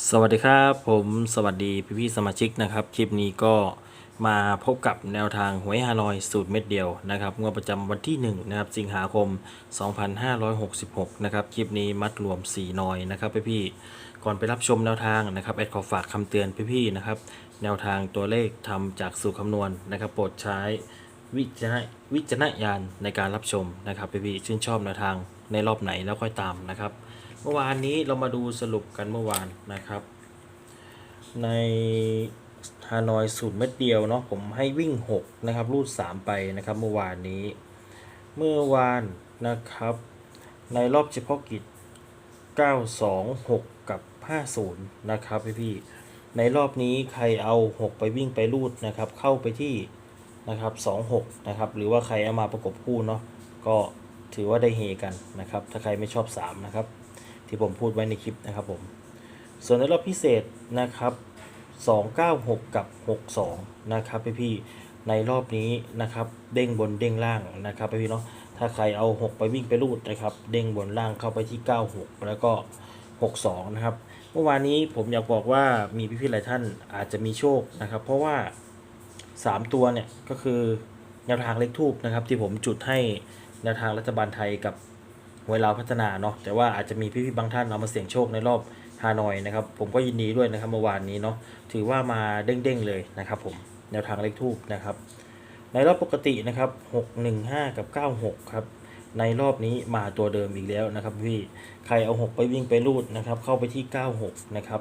สวัสดีครับผมสวัสดีพี่พี่สมาชิกนะครับ คลิปนี้ก็มาพบกับแนวทางหวยฮานอยสูตรเม็ดเดียวนะครับงวดประจำวันที่1นะครับสิงหาคม 2566 นะครับ คลิปนี้มัดรวม 4 นอยนะครับพี่พี่ก่อนไปรับชมแนวทางนะครับแอดขอฝากคำเตือนพี่พี่นะครับ แนวทางตัวเลขทำจากสูตรคำนวณนะครับโปรดใช้วิจารณวิจารณญาณในการรับชมนะครับพี่พี่ชื่นชอบแนวทางในรอบไหนแล้วค่อยตามนะครับ เมื่อวานนี้เรามาดูสรุปกันเมื่อวานนะครับ ในฮานอยสูตรเม็ดเดียวเนาะผมให้วิ่ง 6 นะครับ รูด 3 ไปนะครับ เมื่อวานนี้ เมื่อวานนะครับ ในรอบเฉพาะกิจ 926 กับ 50 นะครับพี่พี่ในรอบนี้ใครเอา 6 ไปวิ่งไปรูดนะครับ เข้าไปที่นะครับ26 นะครับ หรือว่าใครเอามาประกบคู่เนาะก็ถือว่าได้เฮกันนะครับ ถ้าใครไม่ชอบ 3 นะครับ ที่ผมพูดไว้ในคลิปนะครับผม ส่วนในรอบพิเศษนะครับ 296 กับ 62 นะครับพี่พี่ในรอบนี้นะครับ เด้งบนเด้งล่างนะครับพี่พี่เนาะถ้าใครเอา 6 ไปวิ่งไปรูดนะครับ เด้งบนล่างเข้าไปที่ 96 แล้วก็ 62 นะครับเมื่อวานนี้ผมอยากบอกว่ามีพี่ๆหลายท่านอาจจะมีโชคนะครับ เพราะว่า 3 ตัวเนี่ยก็คือแนวทางเลขทูบนะครับ ที่ผมจุดให้แนวทางรัฐบาลไทยกับ วยลาวพัฒนาเนาะแต่ว่าอาจจะมีพี่ๆบางท่านเอามาเสี่ยงโชคในรอบฮานอยนะครับ ผมก็ยินดีด้วยนะครับเมื่อวานนี้เนาะถือว่ามาเด้งๆเลยนะครับ ผมแนวทางเลขทูบนะครับ ในรอบปกตินะครับ 615 กับ 96 ครับ ในรอบนี้มาตัวเดิมอีกแล้วนะครับพี่ใครเอา 6 ไปวิ่งไปรูดนะครับ เข้าไปที่ 96 นะครับ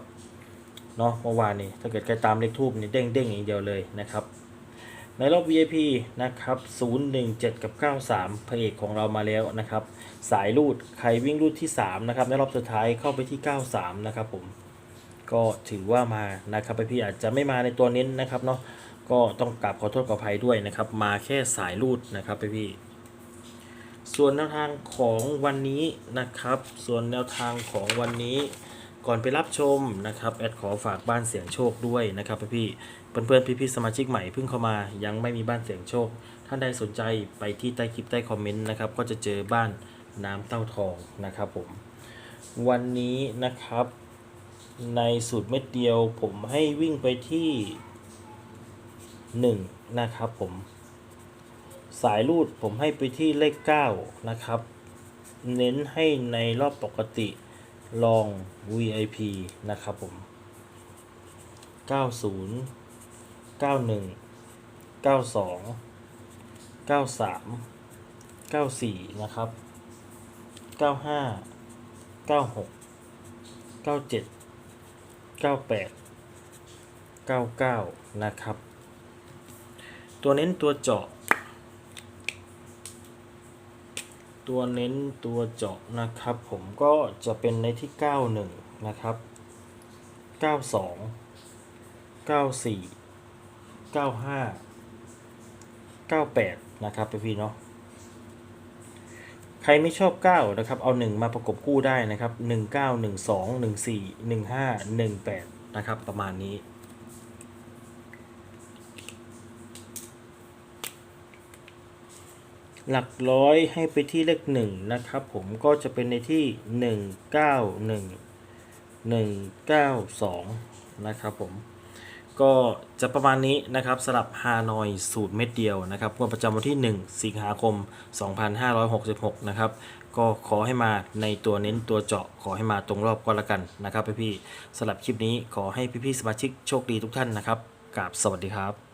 เนาะเมื่อวานนี้ถ้าเกิดใครตามเลขทูบนี่เด้งๆอย่างเดียวเลยนะครับ ในรอบ VIP นะครับ 017 กับ 93 พระเอกของเรามาแล้วนะครับ สายรูด ใครวิ่งรูดที่ 3 นะครับ ในรอบสุดท้ายเข้าไปที่ 93 นะครับผม ก็ถือว่ามานะครับพี่อาจจะไม่มาในตัวเน้นนะครับเนาะ ก็ต้องกราบขอโทษขออภัยด้วยนะครับ มาแค่สายรูดนะครับพี่ ส่วนแนวทางของวันนี้นะครับ ส่วนแนวทางของวันนี้ ก่อนไปรับชมนะครับ แอดขอฝากบ้านเสียงโชคด้วยนะครับพี่ เพื่อนๆพี่ๆสมาชิกใหม่เพิ่งเข้ามา ยังไม่มีบ้านเสียงโชค ท่านใดสนใจไปที่ใต้คลิปใต้คอมเมนต์นะครับ ก็จะเจอบ้านน้ำเต้าทองนะครับผม วันนี้นะครับ ในสูตรเม็ดเดียวผมให้วิ่งไปที่ 1 นะครับผม สายรูดผมให้ไปที่เลข 9 นะครับ เน้นให้ในรอบปกติลอง VIP นะครับผม 90 91 92 93 94นะครับ95 96 97 98 99นะครับ ตัวเน้นตัวเจาะ ตัวเน้นตัวเจาะนะครับ ผมก็จะเป็นในที่91นะครับ 92 94 95 98นะครับพี่เนาะใครไม่ชอบ 9 นะครับ เอา 1 มาประกบคู่ได้นะครับ 19 12 14 15 18 นะครับ ประมาณนี้ หลักร้อยให้ไปที่เลขหนึ่งนะครับผมก็จะเป็นในที่หนึ่งเก้าหนึ่งหนึ่งเก้าสองนะครับผม ก็จะประมาณนี้นะครับสลับฮานอยสูตรเม็ดเดียวนะครับงวดประจำวันที่ 1 สิงหาคม 2566 นะครับก็ขอให้มาในตัวเน้นตัวเจาะขอให้มาตรงรอบก็แล้วกันนะครับพี่ๆสำหรับคลิปนี้ขอให้พี่ๆสมาชิกโชคดีทุกท่านนะครับกราบสวัสดีครับ